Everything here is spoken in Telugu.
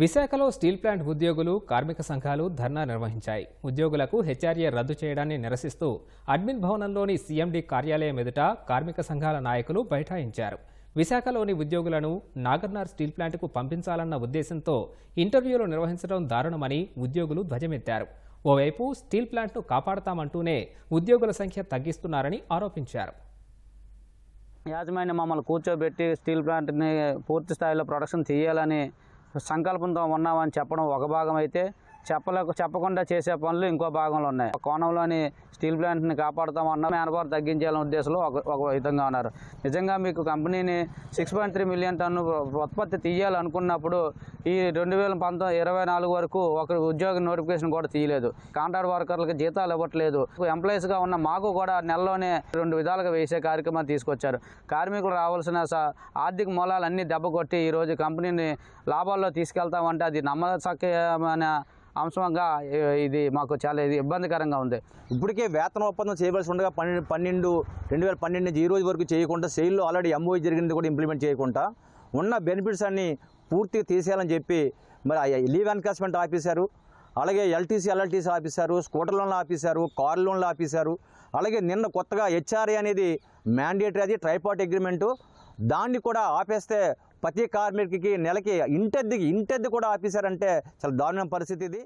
విశాఖలో స్టీల్ ప్లాంట్ ఉద్యోగులు కార్మిక సంఘాలు ధర్నా నిర్వహించాయి. ఉద్యోగులకు హెచ్ఆర్ఏ రద్దు చేయడాన్ని నిరసిస్తూ అడ్మిన్ భవనంలోని సీఎండీ కార్యాలయం ఎదుట కార్మిక సంఘాల నాయకులు బైఠాయించారు. విశాఖలోని ఉద్యోగులను నాగర్నార్ స్టీల్ ప్లాంట్కు పంపించాలన్న ఉద్దేశంతో ఇంటర్వ్యూలు నిర్వహించడం దారుణమని ఉద్యోగులు ధ్వజమెత్తారు. ఓవైపు స్టీల్ ప్లాంట్ను కాపాడతామంటూనే ఉద్యోగుల సంఖ్య తగ్గిస్తున్నారని ఆరోపించారు. యాజమాన్యం మమ్మల్ని కూర్చోబెట్టి స్టీల్ ప్లాంట్ని పూర్తి స్థాయిలో ప్రొడక్షన్ చేయాలని సంకల్పంతో ఉన్నామని చెప్పడం ఒక భాగం అయితే చెప్పలేక చెప్పకుండా చేసే పనులు ఇంకో భాగంలో ఉన్నాయి. కోణంలోని స్టీల్ ప్లాంట్ని కాపాడుతామన్న మ్యాన్ తగ్గించాలనే ఉద్దేశంలో ఒక ఒక విధంగా ఉన్నారు. నిజంగా మీకు కంపెనీని six point three million ton ఉత్పత్తి తీయాలనుకున్నప్పుడు ఈ రెండు వేల పంతొమ్మిది ఇరవై నాలుగు వరకు ఒక ఉద్యోగ నోటిఫికేషన్ కూడా తీయలేదు. కాంట్రాక్ట్ వర్కర్లకు జీతాలు ఇవ్వట్లేదు. ఎంప్లాయీస్గా ఉన్న మాకు కూడా నెలలోనే రెండు విధాలుగా వేసే కార్యక్రమం తీసుకొచ్చారు. కార్మికులు రావాల్సిన స- ఆర్థిక మూలాలన్నీ దెబ్బ కొట్టి ఈరోజు కంపెనీని లాభాల్లో తీసుకెళ్తామంటే అది నమ్మసక్యమైన అంశంగా ఇది మాకు చాలా ఇది ఇబ్బందికరంగా ఉంది. ఇప్పటికే వేతన ఒప్పందం చేయవలసి ఉండగా పన్నెండు పన్నెండు రెండు వేల పన్నెండు నుంచి ఈ రోజు వరకు చేయకుండా సెయిల్లో ఆల్రెడీ ఎంఓఈ జరిగింది కూడా ఇంప్లిమెంట్ చేయకుండా ఉన్న బెనిఫిట్స్ అన్ని పూర్తిగా తీసేయాలని చెప్పి మరి ఆ లీవ్ ఎన్కాస్మెంట్ ఆపేశారు. అలాగే ఎల్టీసీ ఎల్ఎల్టీసీ ఆపేశారు స్కూటర్ లోన్లు ఆపేశారు కార్ లోన్లు ఆపేశారు. అలాగే నిన్న కొత్తగా హెచ్ఆర్ఏ అనేది మ్యాండేటరీ అది ట్రైపార్ట్ అగ్రిమెంటు దాన్ని కూడా ఆపేస్తే ప్రతి కార్మికుడికి నెలకి ఇంటద్దెకి ఇంటద్దె కూడా ఆపేశారంటే చాలా దారుణమైన పరిస్థితి ఇది.